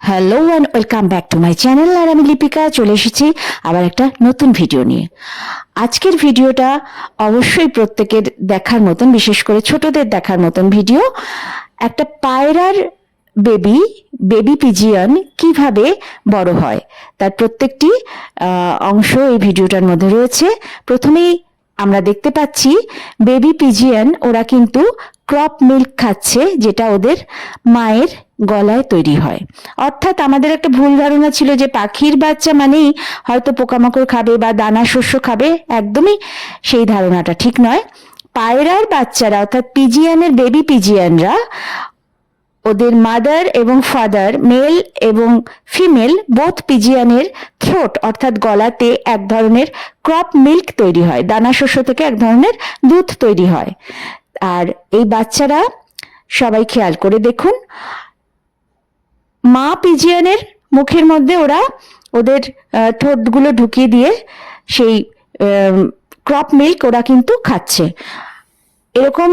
Hello and welcome back to my channel আর আমি লিপিকা চলে এসেছি আবার একটা নতুন ভিডিও নিয়ে। আজকের ভিডিওটা অবশ্যই প্রত্যেকের দেখার মতন, বিশেষ করে ছোটদের দেখার মতন ভিডিও একটা পায়রার বেবি বেবি পিজিয়ন কীভাবে বড় হয়, তার প্রত্যেকটি অংশ এই ভিডিওটার মধ্যে রয়েছে। প্রথমেই আমরা দেখতে পাচ্ছি বেবি পিজিয়ন ওরা কিন্তু ক্রপ মিল্ক খাচ্ছে, যেটা ওদের মায়ের গলায় তৈরি হয়। অর্থাৎ আমাদের একটা ভুল ধারণা ছিল যে পাখির বাচ্চা মানেই হয়তো পোকামাকড় খাবে বা দানা শস্য খাবে, একদমই সেই ধারণাটা ঠিক নয়। পায়রার বাচ্চারা, অর্থাৎ পিজিয়ানের বেবি পিজিয়ানরা, ওদের মাদার এবং ফাদার, মেল এবং ফিমেল, বোথ পিজিয়ানের থ্রোট, অর্থাৎ গলাতে এক ধরনের ক্রপ মিল্ক তৈরি হয়, দানা শস্য থেকে এক ধরনের দুধ তৈরি হয়। আর এই বাচ্চারা সবাই খেয়াল করে দেখুন। মা পিজিয়ানের মুখের মধ্যে ওরা ওদের ঠোঁটগুলো ঢুকিয়ে দিয়ে সেই ক্রপ মিল্ক ওরা কিন্তু খাচ্ছে। এরকম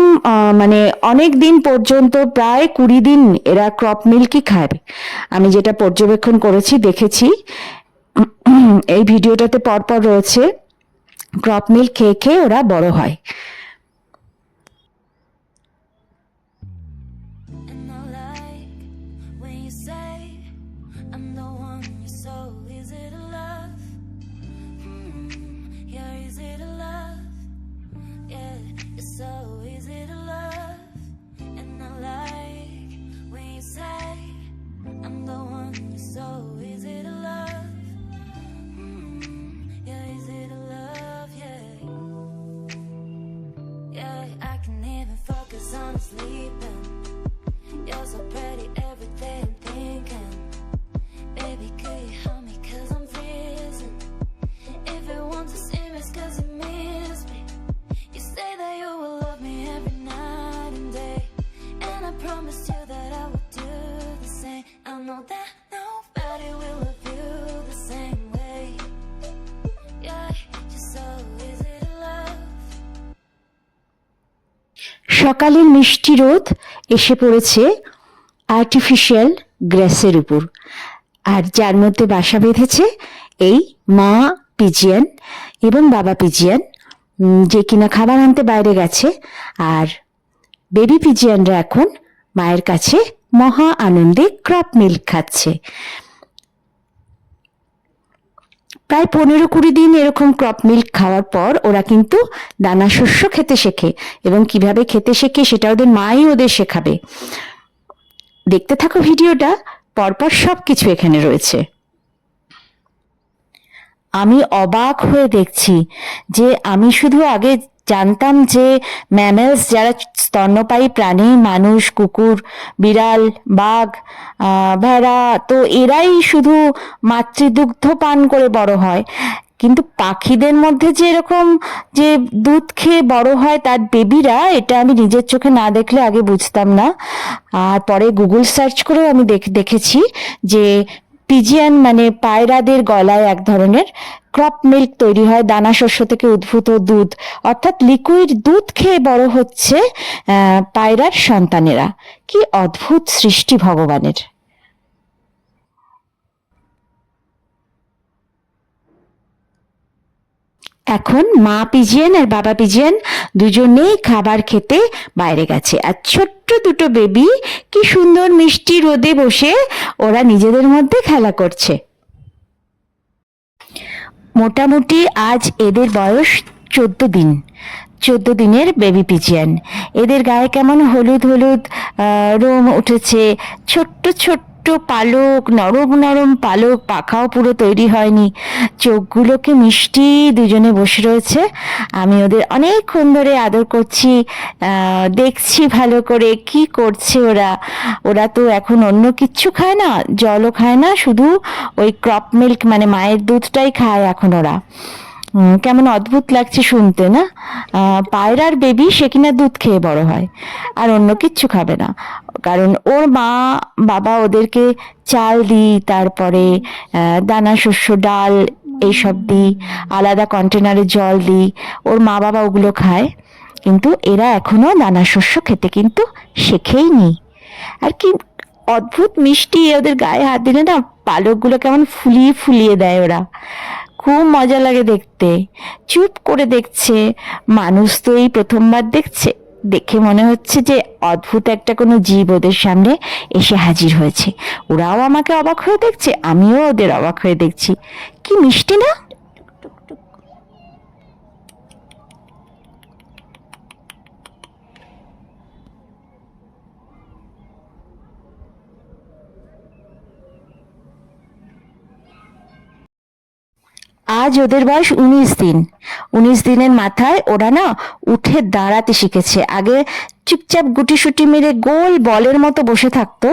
মানে অনেক দিন পর্যন্ত, প্রায় কুড়ি দিন এরা ক্রপ মিল্কই খায়। আমি যেটা পর্যবেক্ষণ করেছি, দেখেছি। এই ভিডিওটাতে পরপর রয়েছে। ক্রপ মিল্ক খেয়ে খেয়ে ওরা বড় হয়। সকালের মিষ্টি রোদ এসে পড়েছে আর্টিফিশিয়াল গ্রেসের উপর। আর যার মধ্যে বাসা বেঁধেছে এই মা পিজিয়ান এবং বাবা পিজিয়ান যে কিনা খাবার আনতে বাইরে গেছে। আর বেবি পিজিয়ানরা এখন মায়ের কাছে মহা আনন্দে ক্রপ মিল্ক খাচ্ছে। প্রায় পনেরো কুড়ি দিন এরকম ক্রপ মিল্ক খাওয়ার পর ওরা কিন্তু দানা শস্য খেতে শেখে এবং কীভাবে খেতে শেখে সেটা ওদের মাই ওদের শেখাবে। দেখতে থাকো ভিডিওটা, পরপর সব কিছু এখানে রয়েছে। আমি অবাক হয়ে দেখছি যে আমি শুধু আগে জানতাম যে ম্যামেলস যারা স্তন্যপায়ী প্রাণী, মানুষ, কুকুর, বিড়াল, বাঘ ভেড়া, তো এরাই শুধু মাতৃদুগ্ধ পান করে বড় হয়। কিন্তু পাখিদের মধ্যে যে এরকম যে দুধ খেয়ে বড় হয় তার বেবিরা, এটা আমি নিজের চোখে না দেখলে আগে বুঝতাম না। আর পরে গুগল সার্চ করেও আমি দেখ- দেখেছি যে পিজিয়ান মানে পায়রাদের গলায় এক ধরনের ক্রপ মিল্ক তৈরি হয়, দানা শস্য থেকে উদ্ভূত দুধ। অর্থাৎ লিকুইড দুধ খেয়ে বড় হচ্ছে পায়রার সন্তানেরা। কি অদ্ভুত সৃষ্টি ভগবানের। এখন মা পিজিয়ান আর বাবা পিজিয়ান দুজনেই খাবার খেতে বাইরে গেছে। আর ছোট্ট দুটো বেবি, কি সুন্দর মিষ্টি রোদে বসে ওরা নিজেদের মধ্যে খেলা করছে। মোটামুটি আজ এদের বয়স চোদ্দ দিন। চোদ্দ দিনের বেবি পিজিয়ান। এদের গায়ে কেমন হলুদ হলুদ রোম উঠেছে। ছোট্ট ছোট্ট পালক, নরম নরম পালক পাখাও পুরো তৈরি হয়নি। চোখগুলোকে মিষ্টি দুজনে বসে রয়েছে। আমি ওদের অনেকক্ষণ ধরে আদর করছি। দেখছি ভালো করে কি করছে ওরা। ওরা তো এখন অন্য কিচ্ছু খায় না, জলও খায় না, শুধু ওই ক্রপ মিল্ক মানে মায়ের দুধটাই খায় এখন ওরা। কেমন অদ্ভুত লাগছে শুনতে, না? পায়রার বেবি সে কিনা দুধ খেয়ে বড় হয়, আর অন্য কিচ্ছু খাবে না। কারণ ওর মা, বাবা ওদেরকে চাল দিই, তারপরে দানা, শস্য, ডাল এইসব দিই, আলাদা কন্টেনারে জল দিই। ওর মা বাবা ওগুলো খায়, কিন্তু এরা এখনও দানা, শস্য খেতে কিন্তু শেখেই নি। আর কি অদ্ভুত মিষ্টি ওদের গায়ে হাত দিলে না পালকগুলো কেমন ফুলিয়ে ফুলিয়ে দেয় ওরা। খুব মজা লাগে দেখতে। চুপ করে দেখছে। মানুষ তো এই প্রথমবার দেখছে। দেখে মনে হচ্ছে যে অদ্ভুত একটা কোনো জীব ওদের সামনে এসে হাজির হয়েছে। ওরাও আমাকে অবাক হয়ে দেখছে, আমিও ওদের অবাক হয়ে দেখছি। কি মিষ্টি না? আজ ওদের বয়স উনিশ দিন। উনিশ দিনের মাথায় ওরা না উঠে দাঁড়াতে শিখেছে। আগে চুপচাপ গুটিসুটি মেরে গোল বলের মতো বসে থাকতো।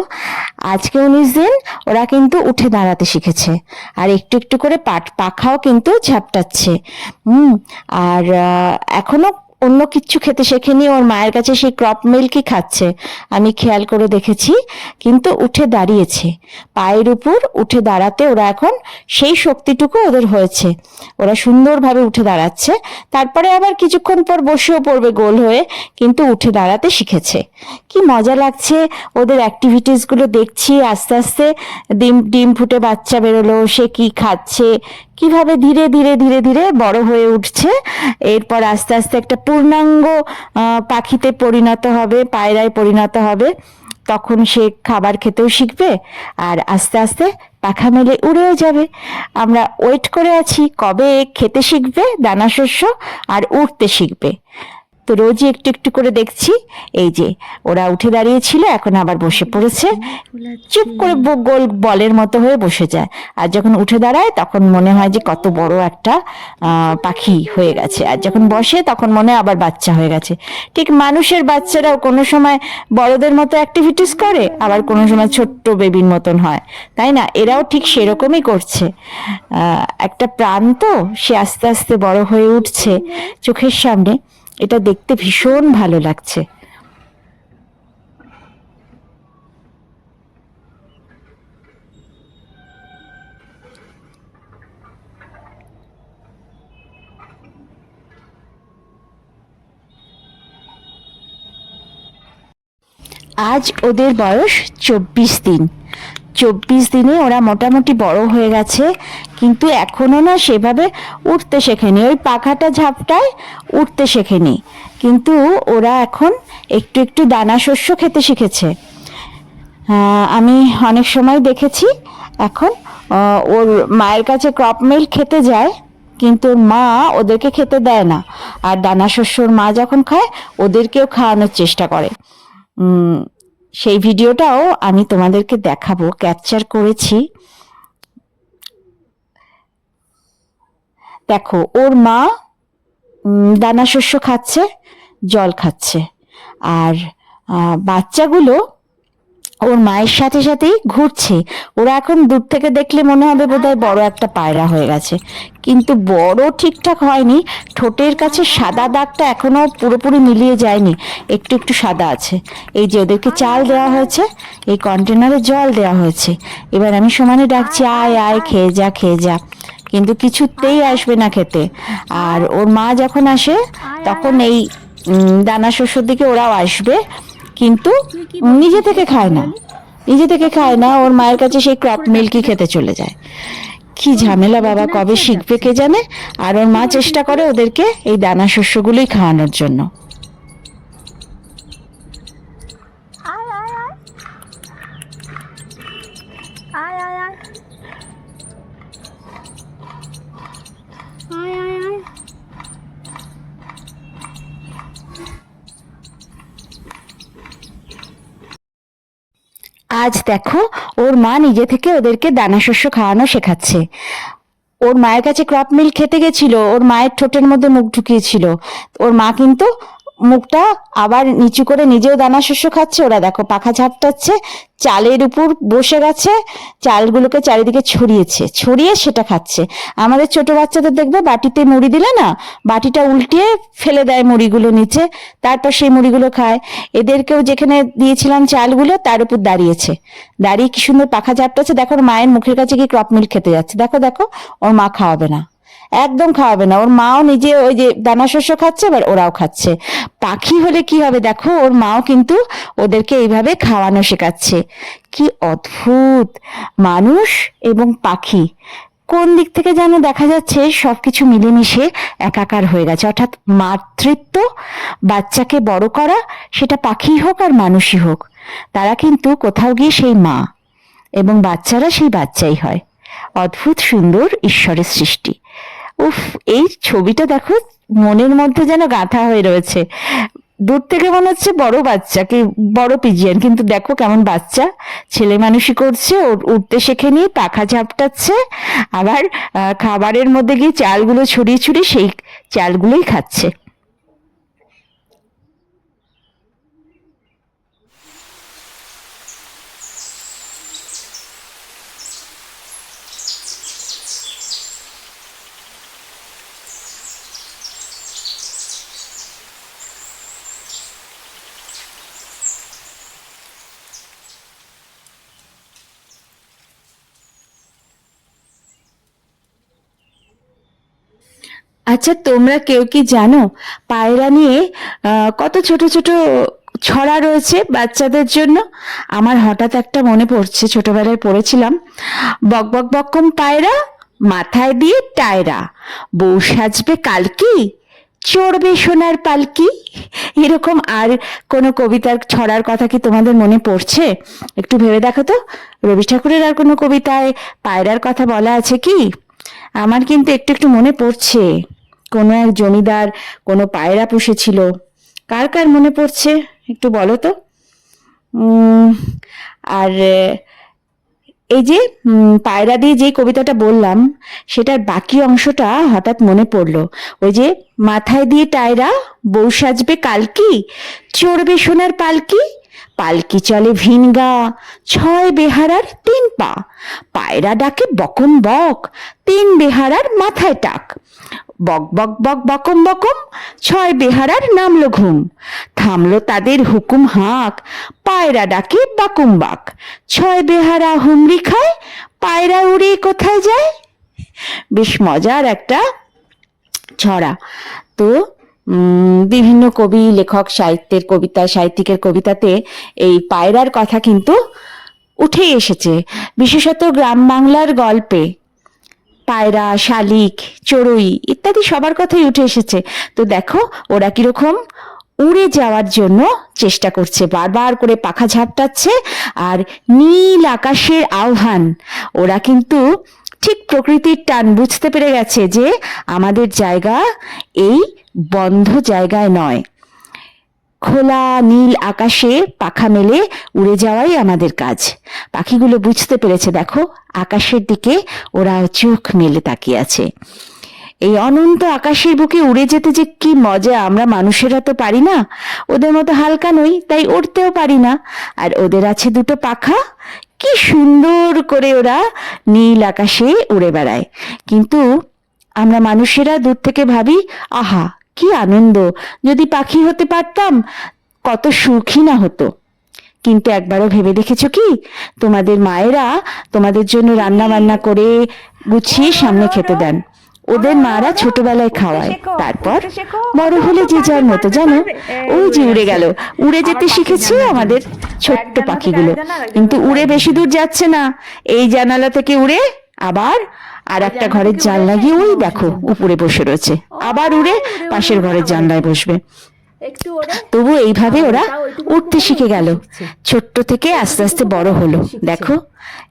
আজকে উনিশ দিন ওরা কিন্তু উঠে দাঁড়াতে শিখেছে। আর একটু একটু করে পাট পাখাও কিন্তু ঝাপটাচ্ছে। হুম, আর এখনও অন্য কিচ্ছু খেতে শেখেনি, ওর মায়ের কাছে সেই ক্রপ মিল্কই খাচ্ছে। আমি খেয়াল করে দেখেছি, কিন্তু উঠে দাঁড়িয়েছে। পায়ের উপর উঠে দাঁড়াতে ওরা এখন সেই শক্তিটুকু ওদের হয়েছে। ওরা সুন্দরভাবে উঠে দাঁড়াচ্ছে, তারপরে আবার কিছুক্ষণ পর বসেও পড়বে গোল হয়ে, কিন্তু উঠে দাঁড়াতে শিখেছে। কি মজা লাগছে, ওদের অ্যাক্টিভিটিসগুলো দেখছি, আস্তে আস্তে ডিম ডিম ফুটে বাচ্চা বেরোলো, সে কি খাচ্ছে কীভাবে ধীরে ধীরে ধীরে ধীরে বড় হয়ে উঠছে, এরপর আস্তে আস্তে একটা পূর্ণাঙ্গ পাখিতে পরিণত হবে, পায়রায় পরিণত হবে, তখন সে খাবার খেতেও শিখবে আর আস্তে আস্তে পাখা মেলে উড়েও যাবে। আমরা ওয়েট করে আছি কবে খেতে শিখবে, দানা শস্য, আর উঠতে শিখবে। তো রোজই একটু একটু করে দেখছি। এই যে, ওরা উঠে দাঁড়িয়েছিল, এখন আবার বসে পড়েছে। চুপ করে গোল বলের মতো হয়ে বসে যায়। আর যখন উঠে দাঁড়ায়, তখন মনে হয় যে কত বড় একটা পাখি হয়ে গেছে। আর যখন বসে, তখন মনে আবার বাচ্চা হয়ে গেছে। ঠিক মানুষের বাচ্চারাও কোনো সময় বড়দের মতো অ্যাক্টিভিটিস করে, আবার কোনো সময় ছোট্ট বেবির মতন হয়। তাই না? এরাও ঠিক সেরকমই করছে। একটা প্রাণ তো, সে আস্তে আস্তে বড় হয়ে উঠছে চোখের সামনে। এটা দেখতে ভীষণ ভালো লাগছে। আজ ওদের বয়স চব্বিশ দিন। চব্বিশ দিনে ওরা মোটামুটি বড় হয়ে গেছে, কিন্তু এখনও না সেভাবে উঠতে শেখেনি। ওই পাখাটা ঝাপটায় উঠতে শেখেনি। কিন্তু ওরা এখন একটু একটু দানা শস্য খেতে শিখেছে। আমি অনেক সময় দেখেছি এখন ওর মায়ের কাছে ক্রপ মিল্ক খেতে যায়, কিন্তু মা ওদেরকে খেতে দেয় না। আর দানা শস্য ওর মা যখন খায়, ওদেরকেও খাওয়ানোর চেষ্টা করে। সেই ভিডিওটাও আমি তোমাদেরকে দেখাবো ক্যাপচার করেছি। দেখো, ওর মা দানা শস্য খাচ্ছে, জল খাচ্ছে। আর বাচ্চাগুলো ওর মায়ের সাথে সাথেই ঘুরছে। ওরা এখন দূর থেকে দেখলে মনে হবে বোধহয় বড় একটা পায়রা হয়ে গেছে। কিন্তু বড় ঠিকঠাক হয়নি। ঠোঁটের কাছে সাদা দাগটা এখনও পুরোপুরি মিলিয়ে যায়নি। একটু একটু সাদা আছে। এই যে ওদেরকে চাল দেওয়া হয়েছে এই কন্টেনারে জল দেওয়া হয়েছে। এবার আমি সমানে ডাকছি আয় আয় খেয়ে যা খেয়ে যা। কিন্তু কিছুতেই আসবে না খেতে। আর ওর মা যখন আসে তখন এই দানা শস্যর দিকে ওরাও আসবে। কিন্তু নিজে থেকে খায় না। নিজে থেকে খায় না, ওর মায়ের কাছে সেই ক্রপ মিল্কই খেতে চলে যায়। কি ঝামেলা বাবা, কবে শিখবে কে জানে? আর ওর মা চেষ্টা করে ওদেরকে এই দানা শস্যগুলোই খাওয়ানোর জন্য। আজ দেখো, ওর মা নিজে থেকে ওদেরকে দানা শস্য খাওয়ানো শেখাচ্ছে। ওর মায়ের কাছে ক্রপ মিল খেতে গেছিল, ওর মায়ের ঠোঁটের মধ্যে মুখ ঢুকিয়েছিল। ওর মা কিন্তু মুখটা আবার নিচু করে নিজেও দানা শস্য খাচ্ছে। ওরা দেখো পাখা ঝাপটাচ্ছে, চালের উপর বসে গেছে, চালগুলোকে চারিদিকে ছড়িয়েছে, ছড়িয়ে সেটা খাচ্ছে। আমাদের ছোট বাচ্চাদের দেখবে বাটিতে মুড়ি দিলে না, বাটিটা উল্টিয়ে ফেলে দেয় মুড়িগুলো নিচে, তারপর সেই মুড়িগুলো খায়। এদেরকেও যেখানে দিয়েছিলাম চালগুলো, তার উপর দাঁড়িয়েছে। দাঁড়িয়ে কি সুন্দর পাখা ঝাপটাচ্ছে। দেখো মায়ের মুখের কাছে কি ক্রপ খেতে যাচ্ছে। দেখো দেখো, ওর মা খাওয়াবে না। একদম খাওয়াবে না। ওর মাও নিজে ওই যে দানা শস্য খাচ্ছে, এবার ওরাও খাচ্ছে। পাখি হলে কি হবে দেখো, ওর মাও কিন্তু ওদেরকে এইভাবে খাওয়ানো শেখাচ্ছে। কি অদ্ভুত! মানুষ এবং পাখি, কোন দিক থেকে যেন দেখা যাচ্ছে সবকিছু মিলেমিশে একাকার হয়ে গেছে। অর্থাৎ মাতৃত্ব বাচ্চাকে বড় করা, সেটা পাখি হোক আর মানুষই হোক, তারা কিন্তু কোথাও গিয়ে সেই মা এবং বাচ্চারা সেই বাচ্চাই হয়। অদ্ভুত সুন্দর ঈশ্বরের সৃষ্টি। উফ, এই ছবিটা দেখো, মনের মধ্যে যেন গাঁথা হয়ে রয়েছে। দূর থেকে মনে হচ্ছে বড় বাচ্চা, কি বড় পিজিয়ান, কিন্তু দেখো কেমন বাচ্চা। ছেলে মানুষই করছে, ওর উঠতে শেখে নিয়ে পাখা ঝাপটাচ্ছে, আবার খাবারের মধ্যে গিয়ে চালগুলো ছড়িয়ে ছড়িয়ে সেই চালগুলোই খাচ্ছে। আচ্ছা তোমরা কেউ কি জানো, পায়রা নিয়ে কত ছোট ছোট ছড়া রয়েছে বাচ্চাদের জন্য? আমার হঠাৎ একটা মনে পড়ছে, ছোটবেলায় পড়েছিলাম। বক বক বক্কম পায়রা, মাথায় দিয়ে টায়রা। বউ সাজবে কালকি, চড়বে সোনার পালকি। এরকম আর কোনো কবিতার ছড়ার কথা কি তোমাদের মনে পড়ছে? একটু ভেবে দেখো তো। রবি ঠাকুরের আর কোনো কবিতায় পায়রার কথা বলা আছে কি? আমার কিন্তু একটু একটু মনে পড়ছে। কোনো এক জমিদার কোনো পায়রা পুষেছিল। কার কার মনে পড়ছে একটু বলো তো? আর এই যে পায়রা দিয়ে যে কবিতাটা বললাম, সেটার বাকি অংশটা হঠাৎ মনে পড়ল। ওই যে, মাথায় দিয়ে টায়রা, বউ সাজবে কালকি, চড়বে সোনার পালকি পালকি চলে ভিনগা ছয় বেহারার তিন পা, পায়রা ডাকে বকম বক, তিন বেহারার মাথায় টাক। বক বক বক, বকম বকম, ছয় বেহারার নামলো ঘুম থামলো তাদের হুকুম হাঁক, পায়রা ডাকে বাকুম বাক। ছয় বেহারা হুমড়ি খায়, পায়রা উড়ে কোথায় যায়? বেশ মজার একটা ছড়া। তো বিভিন্ন কবি, লেখক, সাহিত্যের কবিতা, সাহিত্যিকের কবিতাতে এই পায়রার কথা কিন্তু উঠেই এসেছে। বিশেষত গ্রাম বাংলার গল্পে। পায়রা, শালিক, চড়ুই ইত্যাদি সবার কথাই উঠে এসেছে। তো দেখো, ওরা কীরকম উড়ে যাওয়ার জন্য চেষ্টা করছে। বারবার করে পাখা ঝাপটাচ্ছে আর নীল আকাশের আহ্বান। ওরা কিন্তু ঠিক প্রকৃতির টান বুঝতে পেরে গেছে যে আমাদের জায়গা এই বন্ধ জায়গায় নয়। খোলা নীল আকাশে পাখা মেলে উড়ে যাওয়াই আমাদের কাজ। পাখিগুলো বুঝতে পেরেছে, দেখো, আকাশের দিকে ওরা চোখ মেলে তাকিয়ে আছে। এই অনন্ত আকাশের বুকে উড়ে যেতে যে কি মজা, আমরা মানুষেরা তো পারি না। ওদের মতো হালকা নই, তাই উড়তেও পারি না। আর ওদের আছে দুটো পাখা, কি সুন্দর করে ওরা নীল আকাশে উড়ে বেড়ায়। কিন্তু আমরা মানুষেরা দূর থেকে ভাবি, আহা কি আনন্দ? যদি পাখি হতে পারতাম, কত সুখী না হতো। কিন্তু একবারও ভেবে দেখেছ কি? তোমাদের মায়েরা তোমাদের জন্য রান্না বান্না করে গুছিয়ে সামনে খেতে দেন। ওদের মারা ছোটবেলায় খাওয়ায়। তারপর বড় হলে যে যার মতো, জানো? ওই যে উড়ে গেল। উড়ে যেতে শিখেছে আমাদের ছোট্ট পাখিগুলো। কিন্তু উড়ে বেশি দূর যাচ্ছে না। এই জানালা থেকে উড়ে আবার আর একটা ঘরের জানলা গিয়ে ওই দেখো, উপরে বসে রয়েছে। আবার উড়ে পাশের ঘরের জানলায় বসবে। তবু এইভাবে ওরা উঠতে শিখে গেল। ছোট্ট থেকে আস্তে আস্তে বড় হলো। দেখো,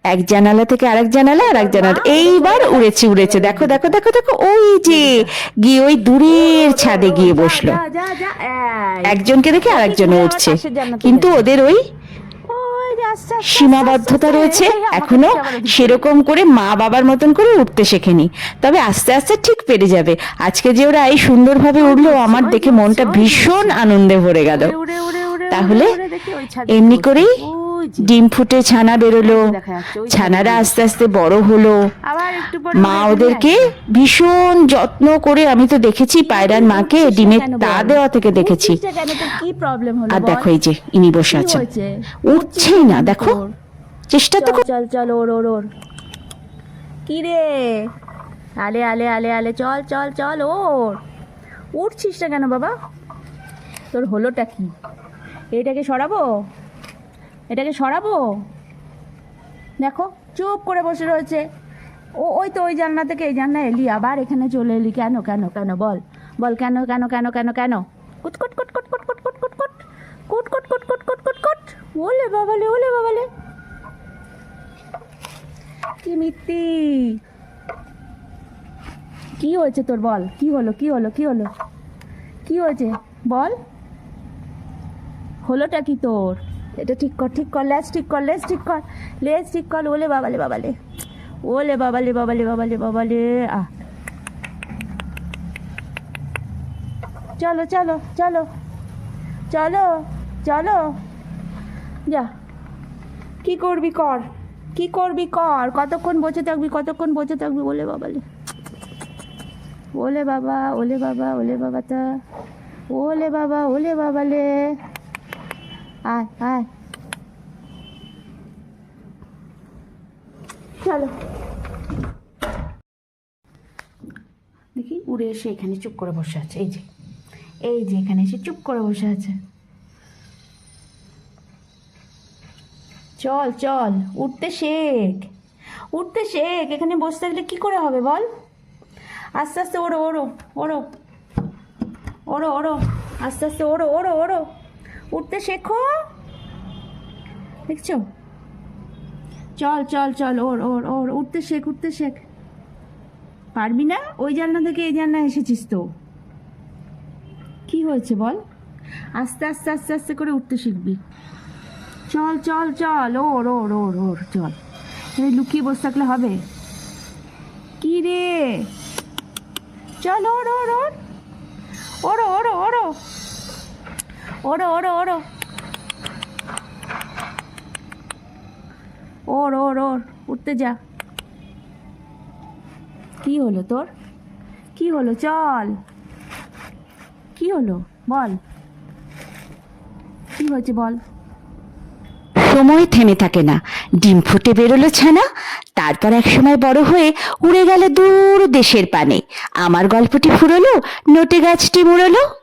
এক জানালা থেকে আরেক জানালা আর এক জানালা। এইবার উড়েছে উড়েছে। দেখো দেখো দেখো দেখো, ওই যে গিয়ে ওই দূরের ছাদে গিয়ে বসল। একজনকে দেখে আরেকজনে উঠছে। কিন্তু ওদের ওই ওই যে আস্তে আস্তে সীমাবদ্ধতা রয়েছে এখনও। সেরকম করে মা বাবার মতন করে উঠতে শেখেনি তবে আস্তে আস্তে ঠিক পেরে যাবে আজকে যে ওরা এই সুন্দরভাবে উঠল আমার দেখে মনটা ভীষণ আনন্দে ভরে গেল তাহলে এমনি করেই। ডিম ফুটে ছানা বেরোলো ছানারা আস্তে আস্তে বড় হলো। আবার মা ওদেরকে ভীষণ যত্ন করে আমি তো দেখেছি পায়রার মাকে ডিমের তা দেওয়া থেকে দেখেছি। আর দেখো এই যে ইনি বসে আছেন। উঠছেই না দেখো? চেষ্টা তো চল চল চল ওর ওর ওর। কি রে? আলে আলে আলে আলে চল চল চল ওর। উঠছিস না কেন বাবা? তোর হলোটা কি? এটাকে সরাবো? এটাকে সরাবো দেখো চুপ করে বসে রয়েছে ও ওই তো ওই জানলা থেকে এই জানলা এলি আবার এখানে চলে এলি কেন কেন কেন বল বল কেন কেন কেন কেন কেন কুট কুট কুট কুট কুট কুট কুট কুট কুট কুট কুট কুট কুট কুট কুট কুট ওলে বাবালে ওলে বাবালে কি মিত্তি কি হয়েছে তোর বল কি হলো কি হলো কি হলো কি হয়েছে বল হলোটা কি তোর এটা ঠিক কর ঠিক কর লেজ ঠিক কর লেজ ঠিক কর লেজ ঠিক কর, ওলে বাবালে বাবালে, ওলে বাবালে বাবালে বাবালে বাবালে, আহ। চলো চলো চলো চলো চলো। যা। কি করবি কর, কি করবি কর, কতক্ষণ বসে থাকবি, কতক্ষণ বসে থাকবি, ওলে বাবালে। ওলে বাবা ওলে বাবা ওলে বাবা তা ওলে বাবা, ওলে বাবালে। আয় আয়। চলো। দেখি উড়ে এসে এখানে চুপ করে বসে আছে। এই যে এই যে এখানে এসে চুপ করে বসে আছে। চল চল উঠতে শেখ। উঠতে শেখ এখানে বসে থাকলে কি করে হবে বল? আস্তে আস্তে ওড়ো ওড়ো ওড়ো। ওড়ো ওড়ো আস্তে আস্তে ওড়ো ওড়ো ওড়ো। উঠতে শেখো। দেখছ? চল চল চল, ওর ওর ওর, উঠতে শেখ উঠতে শেখ। পারবি না? ওই জানলা থেকে এই জানলা এসেছিস তো। কি হয়েছে বল? আস্তে আস্তে আস্তে আস্তে করে উঠতে শিখবি। চল চল চল, ওর ওর ওর ওর, চল। লুকিয়ে বসে থাকলে হবে? কি রে? চল, ওর ওর ওর। ওড়ো ওড়ো ওড়ো ওড়ো ওড়ো ওড়ো ওর ওর ওর উঠতে যা। কি হলো তোর? কি হলো? চল। কি হলো? বল। কি হয়েছে বল? সময় থেমে থাকে না। ডিম ফুটে বেরোলো ছানা। তারপর এক সময় বড় হয়ে উড়ে গেল দূর দেশের পানে। আমার গল্পটি ফুরলো, নোটে গাছটি মুড়লো।